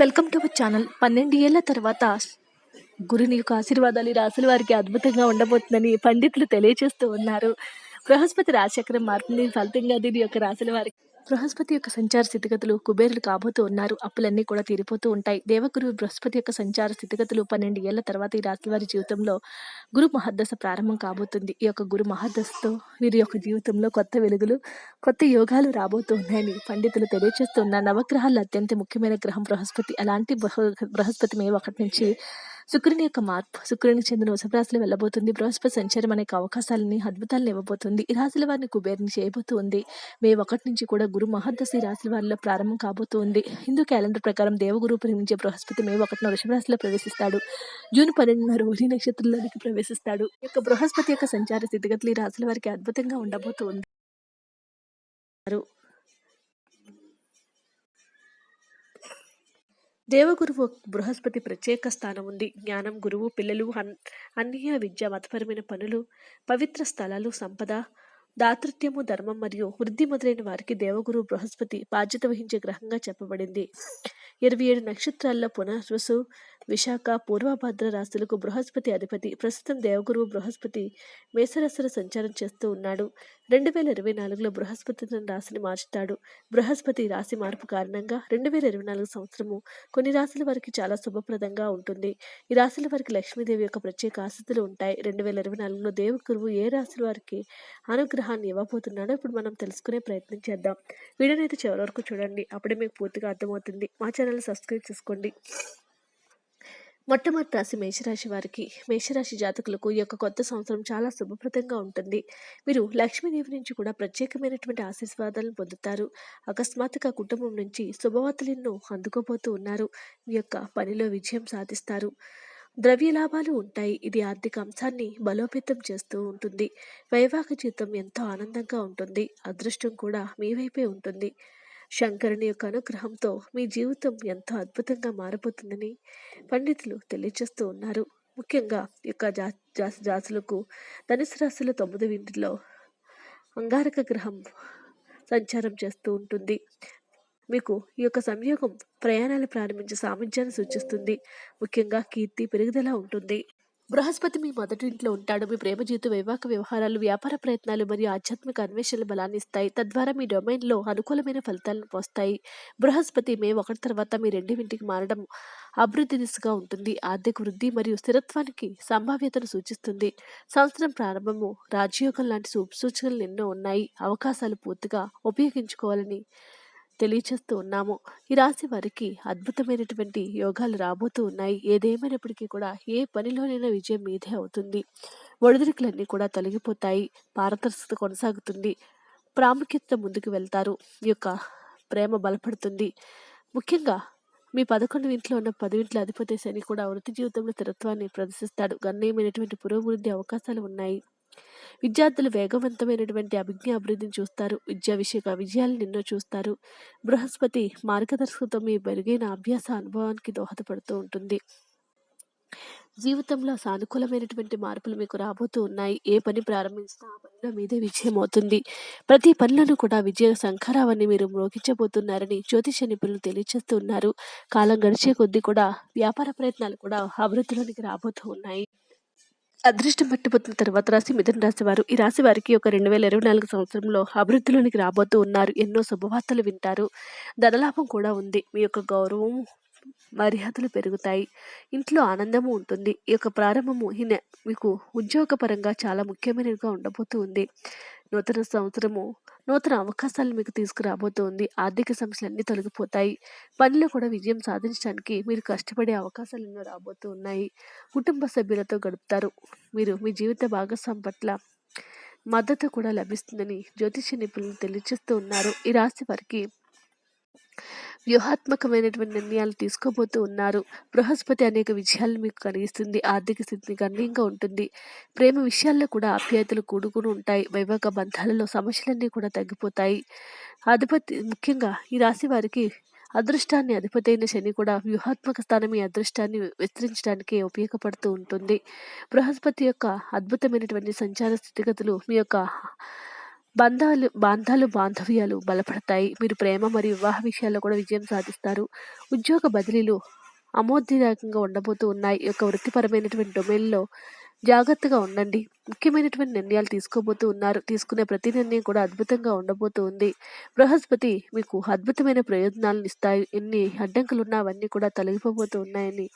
Welcome to our channel. పన్నెండు ఏళ్ళ తర్వాత గురుని యొక్క ఆశీర్వాదాలు ఈ రాసుల వారికి అద్భుతంగా ఉండబోతుందని పండితులు తెలియజేస్తూ ఉన్నారు. బృహస్పతి రాశిచక్రం మారుతుంది ఫలితంగా దీని యొక్క రాశుల వారికి బృహస్పతి యొక్క సంచార స్థితిగతులు కుబేరులు కాబోతూ ఉన్నారు. అప్పులన్నీ కూడా తీరిపోతూ ఉంటాయి. దేవగురు బృహస్పతి యొక్క సంచార స్థితిగతులు పన్నెండు ఏళ్ళ తర్వాత ఈ రాశి వారి జీవితంలో గురు మహర్దశ ప్రారంభం కాబోతుంది. ఈ యొక్క గురు మహర్దశతో వీరి యొక్క జీవితంలో కొత్త వెలుగులు కొత్త యోగాలు రాబోతూ ఉన్నాయని పండితులు తెలియజేస్తున్న నవగ్రహాల్లో అత్యంత ముఖ్యమైన గ్రహం బృహస్పతి. అలాంటి బృహ- బృహస్పతి మే ఒకటి నుంచి శుక్రుని యొక్క మార్పు శుక్రుని చెందిన వృషభ రాశిలో వెళ్ళబోతుంది. బృహస్పతి సంచారం అనేక అవకాశాలని అద్భుతాలను ఇవ్వబోతుంది. ఈ రాశుల వారిని కుబేరుని చేయబోతుంది. మే ఒకటి నుంచి కూడా గురు మహర్దశ ఈ రాశుల వారిలో ప్రారంభం కాబోతుంది. హిందూ క్యాలెండర్ ప్రకారం దేవగురు ప్రేమించే బృహస్పతి మే ఒకటిన వృషభ రాశిలో ప్రవేశిస్తాడు. జూన్ పన్నెండున రోహిణి నక్షత్రంలోనికి ప్రవేశిస్తాడు. యొక్క బృహస్పతి యొక్క సంచార స్థితిగతులు ఈ రాశుల వారికి అద్భుతంగా ఉండబోతుంది. దేవగురువు బృహస్పతి ప్రత్యేక స్థానం ఉంది. జ్ఞానం గురువు పిల్లలు అన్ అన్య విద్య మతపరమైన పనులు పవిత్ర స్థలాలు సంపద దాతృత్యము ధర్మం మరియు వృద్ధి మొదలైన వారికి దేవగురు బృహస్పతి బాధ్యత వహించే గ్రహంగా చెప్పబడింది. ఇరవై ఏడు నక్షత్రాల్లో పునర్వసు విశాఖ పూర్వభద్ర రాశులకు బృహస్పతి అధిపతి. ప్రస్తుతం దేవగురువు బృహస్పతి మేసరసర సంచారం చేస్తూ ఉన్నాడు. రెండు వేల ఇరవై నాలుగులో బృహస్పతి తన రాశిని మార్చుతాడు. బృహస్పతి రాశి మార్పు కారణంగా రెండు వేల ఇరవై నాలుగు సంవత్సరము కొన్ని రాశుల వారికి చాలా శుభప్రదంగా ఉంటుంది. ఈ రాశుల వారికి లక్ష్మీదేవి యొక్క ప్రత్యేక ఆసక్తులు ఉంటాయి. రెండు వేల ఇరవై నాలుగులో దేవగురువు ఏ రాశుల వారికి అనుగ్రహాన్ని ఇవ్వబోతున్నాడో ఇప్పుడు మనం తెలుసుకునే ప్రయత్నం చేద్దాం. వీడియోని అయితే చివరి వరకు చూడండి. అప్పుడే మీకు పూర్తిగా అర్థమవుతుంది. మా ఛానల్ సబ్స్క్రైబ్ చేసుకోండి. మొట్టమొదటి రాశి మేషరాశి వారికి మేషరాశి జాతకులకు ఈ యొక్క కొత్త సంవత్సరం చాలా శుభప్రదంగా ఉంటుంది. మీరు లక్ష్మీదేవి నుంచి కూడా ప్రత్యేకమైనటువంటి ఆశీర్వాదాలను పొందుతారు. అకస్మాత్తుగా కుటుంబం నుంచి శుభవార్తలు ఎన్నో అందుకోబోతూ ఉన్నారు. మీ యొక్క పనిలో విజయం సాధిస్తారు. ద్రవ్య లాభాలు ఉంటాయి. ఇది ఆర్థిక అంశాన్ని బలోపేతం చేస్తూ ఉంటుంది. వైవాహిక జీవితం ఎంతో ఆనందంగా ఉంటుంది. అదృష్టం కూడా మీ వైపే ఉంటుంది. శంకరుని యొక్క అనుగ్రహంతో మీ జీవితం ఎంతో అద్భుతంగా మారిపోతుందని పండితులు తెలియజేస్తూ ఉన్నారు. ముఖ్యంగా యొక్క జా జాతి జాతులకు ధనుసు రాశుల తొమ్మిది ఇంటిలో అంగారక గ్రహం సంచారం చేస్తూ ఉంటుంది. మీకు ఈ యొక్క సంయోగం ప్రయాణాలు ప్రారంభించే సామర్థ్యాన్ని సూచిస్తుంది. ముఖ్యంగా కీర్తి పెరుగుదల ఉంటుంది. బృహస్పతి మీ మొదటి ఇంట్లో ఉంటాడు. మీ ప్రేమ జీవితం వివాహ వ్యవహారాలు వ్యాపార ప్రయత్నాలు మరియు ఆధ్యాత్మిక అన్వేషణలు బలాన్ని ఇస్తాయి. తద్వారా మీ డొమైన్లో అనుకూలమైన ఫలితాలను పోస్తాయి బృహస్పతి మే ఒకటి తర్వాత మీ రెండింటికి మారడం అభివృద్ధి దిశగా ఉంటుంది. ఆర్థిక వృద్ధి మరియు స్థిరత్వానికి సంభావ్యతను సూచిస్తుంది. సంవత్సరం ప్రారంభము రాజయోగం లాంటి సూచనలు ఎన్నో ఉన్నాయి. అవకాశాలు పూర్తిగా ఉపయోగించుకోవాలని తెలియచేస్తూ ఉన్నాము. ఈ రాశి వారికి అద్భుతమైనటువంటి యోగాలు రాబోతూ ఉన్నాయి. ఏదేమైనప్పటికీ కూడా ఏ పనిలోనైనా విజయం మీదే అవుతుంది. ఒడిదుడుకులన్నీ కూడా తొలగిపోతాయి. పారదర్శకత కొనసాగుతుంది. ప్రాముఖ్యత ముందుకు వెళ్తారు. ఈ యొక్క ప్రేమ బలపడుతుంది. ముఖ్యంగా మీ పదకొండు ఇంట్లో ఉన్న పదివింట్ల అధిపతి శని కూడా వృత్తి జీవితంలో స్థిరత్వాన్ని ప్రదర్శిస్తాడు. గణనీయమైనటువంటి పురోభివృద్ధి అవకాశాలు ఉన్నాయి. విద్యార్థులు వేగవంతమైనటువంటి అభిజ్ఞ అభివృద్ధిని చూస్తారు. విద్యా విషయక విజయాలను నిన్నో చూస్తారు. బృహస్పతి మార్గదర్శకత్వం మీ మెరుగైన అభ్యాస అనుభవానికి దోహదపడుతూ ఉంటుంది. జీవితంలో సానుకూలమైనటువంటి మార్పులు మీకు రాబోతూ ఉన్నాయి. ఏ పని ప్రారంభించినా ఆ పనిలో మీదే విజయం అవుతుంది. ప్రతి పనులను కూడా విజయ శంఖరావాన్ని మీరు మ్రోగించబోతున్నారని జ్యోతిష నిపుణులు తెలియజేస్తూ ఉన్నారు. కాలం గడిచే కొద్దీ కూడా వ్యాపార ప్రయత్నాలు కూడా అభివృద్ధిలోనికి రాబోతూ ఉన్నాయి. అదృష్టం పట్టిపోతున్న తర్వాత రాశి మిథున రాశి వారు ఈ రాశి వారికి ఒక రెండు వేల ఇరవై నాలుగు సంవత్సరంలో అభివృద్ధిలోనికి రాబోతూ ఉన్నారు. ఎన్నో శుభవార్తలు వింటారు. ధనలాభం కూడా ఉంది. మీ యొక్క గౌరవం మర్యాదలు పెరుగుతాయి. ఇంట్లో ఆనందము ఉంటుంది. ఈ యొక్క ప్రారంభము ఈ మీకు ఉద్యోగపరంగా చాలా ముఖ్యమైనదిగా ఉండబోతూ ఉంది. నూతన సంవత్సరము నూతన అవకాశాలు మీకు తీసుకురాబోతోంది. ఆర్థిక సమస్యలు అన్నీ తొలగిపోతాయి. పనిలో కూడా విజయం సాధించడానికి మీరు కష్టపడే అవకాశాలు ఎన్నో రాబోతూ ఉన్నాయి కుటుంబ సభ్యులతో గడుపుతారు. మీరు మీ జీవిత భాగస్వామి పట్ల మద్దతు కూడా లభిస్తుందని జ్యోతిష్య నిపుణులు తెలియజేస్తూ ఉన్నారు. ఈ రాశి వారికి వ్యూహాత్మకమైనటువంటి నిర్ణయాలు తీసుకోబోతూ ఉన్నారు. బృహస్పతి అనేక విజయాలు మీకు కలిగిస్తుంది. ఆర్థిక స్థితిని గణనీయంగా ఉంటుంది. ప్రేమ విషయాల్లో కూడా ఆప్యాయతలు కూడుకుని ఉంటాయి. వైవాహిక బంధాలలో సమస్యలన్నీ కూడా తగ్గిపోతాయి. అధిపతి ముఖ్యంగా ఈ రాశి వారికి అదృష్టాన్ని అధిపతి అయిన శని కూడా వ్యూహాత్మక స్థానం ఈ అదృష్టాన్ని విస్తరించడానికి ఉపయోగపడుతూ ఉంటుంది. బృహస్పతి యొక్క అద్భుతమైనటువంటి సంచార స్థితిగతులు మీ యొక్క బంధాలు బాంధాలు బాంధవ్యాలు బలపడతాయి. మీరు ప్రేమ మరియు వివాహ విషయాల్లో కూడా విజయం సాధిస్తారు. ఉద్యోగ బదిలీలు అమోద్యదాయకంగా ఉండబోతూ ఉన్నాయి. యొక్క వృత్తిపరమైనటువంటి డొమైన్లో జాగ్రత్తగా ఉండండి. ముఖ్యమైనటువంటి నిర్ణయాలు తీసుకోబోతూ ఉన్నారు. తీసుకునే ప్రతి నిర్ణయం కూడా అద్భుతంగా ఉండబోతూ ఉంది. బృహస్పతి మీకు అద్భుతమైన ప్రయోజనాలను ఇస్తాయి. ఎన్ని అడ్డంకులు ఉన్నా అవన్నీ కూడా తొలగిపోబోతూ ఉన్నాయని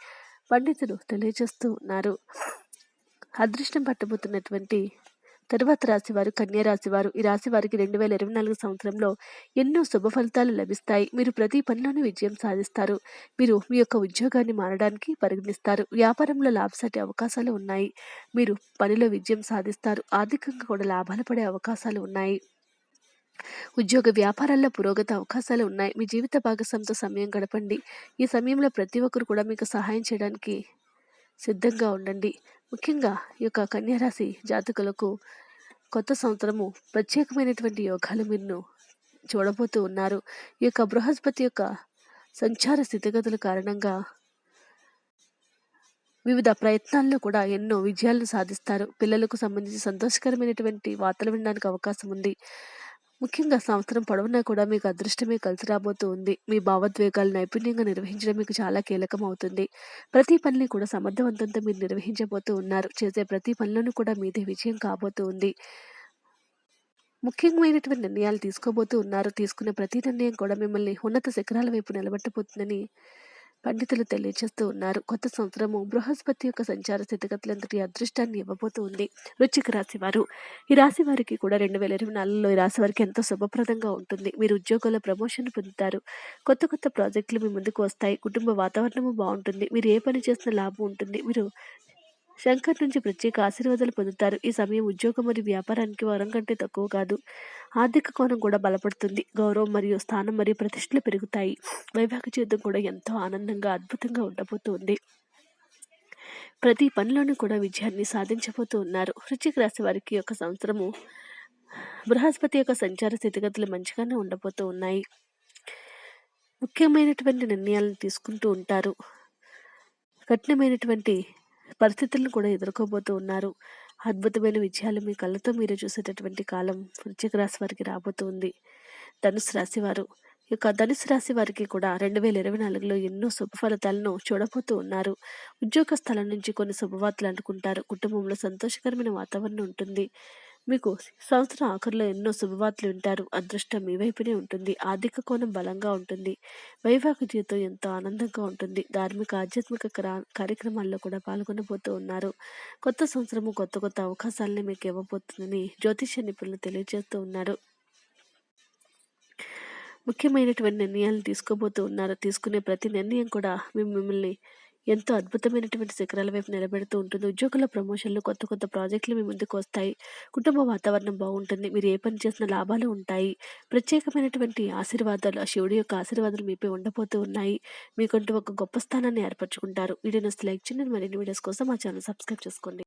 పండితులు తెలియజేస్తూ ఉన్నారు. అదృష్టం పట్టబోతున్నటువంటి తరువాత రాశి వారు కన్యా ఈ రాశి వారికి రెండు వేల ఇరవై నాలుగు సంవత్సరంలో ఎన్నో శుభ ఫలితాలు లభిస్తాయి. మీరు ప్రతి పనిలోనూ విజయం సాధిస్తారు. మీరు మీ యొక్క ఉద్యోగాన్ని మారడానికి పరిగణిస్తారు. వ్యాపారంలో లాభసాటి అవకాశాలు ఉన్నాయి. మీరు పనిలో విజయం సాధిస్తారు. ఆర్థికంగా కూడా లాభాలు పడే అవకాశాలు ఉన్నాయి. ఉద్యోగ వ్యాపారాల్లో పురోగతి అవకాశాలు ఉన్నాయి. మీ జీవిత భాగస్వామితో సమయం గడపండి. ఈ సమయంలో ప్రతి ఒక్కరు కూడా మీకు సహాయం చేయడానికి సిద్ధంగా ఉండండి. ముఖ్యంగా ఈ యొక్క కన్యారాశి జాతకులకు కొత్త సంవత్సరము ప్రత్యేకమైనటువంటి యోగాలు మీరు చూడబోతూ ఉన్నారు. ఈ యొక్క బృహస్పతి యొక్క సంచార స్థితిగతుల కారణంగా వివిధ ప్రయత్నాల్లో కూడా ఎన్నో విజయాలను సాధిస్తారు. పిల్లలకు సంబంధించి సంతోషకరమైనటువంటి వార్తలు వినడానికి అవకాశం ఉంది. ముఖ్యంగా సంవత్సరం పొడవునా కూడా మీకు అదృష్టమే కలిసి రాబోతూ ఉంది. మీ భావోద్వేగాలు నైపుణ్యంగా నిర్వహించడం మీకు చాలా కీలకం అవుతుంది ప్రతి పనిని కూడా సమర్థవంతంతో మీరు నిర్వహించబోతూ ఉన్నారు. చేసే ప్రతి పనిలోనూ కూడా మీదే విజయం కాబోతూ ఉంది. ముఖ్యమైనటువంటి నిర్ణయాలు తీసుకోబోతూ ఉన్నారు. తీసుకునే ప్రతి నిర్ణయం కూడా మిమ్మల్ని ఉన్నత శిఖరాల వైపు నిలబెట్టబోతుందని పండితులు తెలియజేస్తూ ఉన్నారు. కొత్త సంవత్సరము బృహస్పతి యొక్క సంచార స్థితిగతులంతటి అదృష్టాన్ని ఇవ్వబోతూ ఉంది వృచ్చిక రాశి వారు ఈ రాశి వారికి కూడా రెండు వేల ఇరవై నాలుగులో ఈ రాశి వారికి ఎంతో శుభప్రదంగా ఉంటుంది. మీరు ఉద్యోగంలో ప్రమోషన్ పొందుతారు. కొత్త కొత్త ప్రాజెక్టులు మీ ముందుకు వస్తాయి. కుటుంబ వాతావరణము బాగుంటుంది. మీరు ఏ పని చేసిన లాభం ఉంటుంది. మీరు శంకర్ నుంచి ప్రత్యేక ఆశీర్వాదాలు పొందుతారు. ఈ సమయం ఉద్యోగం మరియు వ్యాపారానికి వరం కంటే తక్కువ కాదు. ఆర్థిక కోణం కూడా బలపడుతుంది. గౌరవం మరియు స్థానం మరియు ప్రతిష్టలు పెరుగుతాయి. వైవాహిక జీవితం కూడా ఎంతో ఆనందంగా అద్భుతంగా ఉండబోతుంది. ప్రతి పనిలోనూ కూడా విజయాన్ని సాధించబోతూ ఉన్నారు వృశ్చిక రాశి వారికి యొక్క సంవత్సరము బృహస్పతి యొక్క సంచార స్థితిగతులు మంచిగానే ఉండబోతూ ఉన్నాయి ముఖ్యమైనటువంటి నిర్ణయాలను తీసుకుంటూ ఉంటారు. కఠినమైనటువంటి పరిస్థితులను కూడా ఎదుర్కోబోతూ ఉన్నారు. అద్భుతమైన విజయాలు మీ కళ్ళతో మీరు చూసేటటువంటి కాలం వృశ్చిక రాశి వారికి రాబోతుంది. ధనుసు రాశి వారు. ఈ యొక్క ధనుసు రాశి వారికి కూడా రెండు వేల ఇరవై నాలుగులో ఎన్నో శుభ ఫలితాలను చూడబోతూ ఉన్నారు. ఉద్యోగ స్థలం నుంచి కొన్ని శుభవార్తలు అనుకుంటారు. కుటుంబంలో సంతోషకరమైన వాతావరణం ఉంటుంది. మీకు సంవత్సరం ఆఖరిలో ఎన్నో శుభవార్తలు వింటారు. అదృష్టం మీ వైపునే ఉంటుంది. ఆర్థిక కోణం బలంగా ఉంటుంది. వైవాహిక జీవితం ఎంతో ఆనందంగా ఉంటుంది. ధార్మిక ఆధ్యాత్మిక కార్యక్రమాల్లో కూడా పాల్గొనబోతూ ఉన్నారు. కొత్త సంవత్సరము కొత్త కొత్త అవకాశాలని మీకు ఇవ్వబోతుందని జ్యోతిష నిపుణులు తెలియజేస్తూ ఉన్నారు. ముఖ్యమైనటువంటి నిర్ణయాలు తీసుకోబోతూ ఉన్నారు. తీసుకునే ప్రతి నిర్ణయం కూడా మిమ్మల్ని ఎంతో అద్భుతమైనటువంటి శిఖరాల వైపు నిలబెడుతూ ఉంటుంది. ఉద్యోగుల ప్రమోషన్లు కొత్త కొత్త ప్రాజెక్టులు మీ ముందుకు వస్తాయి. కుటుంబ వాతావరణం బాగుంటుంది. మీరు ఏ పని చేసిన లాభాలు ఉంటాయి. ప్రత్యేకమైనటువంటి ఆశీర్వాదాలు ఆ శివుడి యొక్క ఆశీర్వాదాలు మీపై ఉండబోతూ ఉన్నాయి. మీకంటూ ఒక గొప్ప స్థానాన్ని ఏర్పరచుకుంటారు. వీడియో లైక్ చేయండి. మరిన్ని వీడియోస్ కోసం మా ఛానల్ సబ్స్క్రైబ్ చేసుకోండి.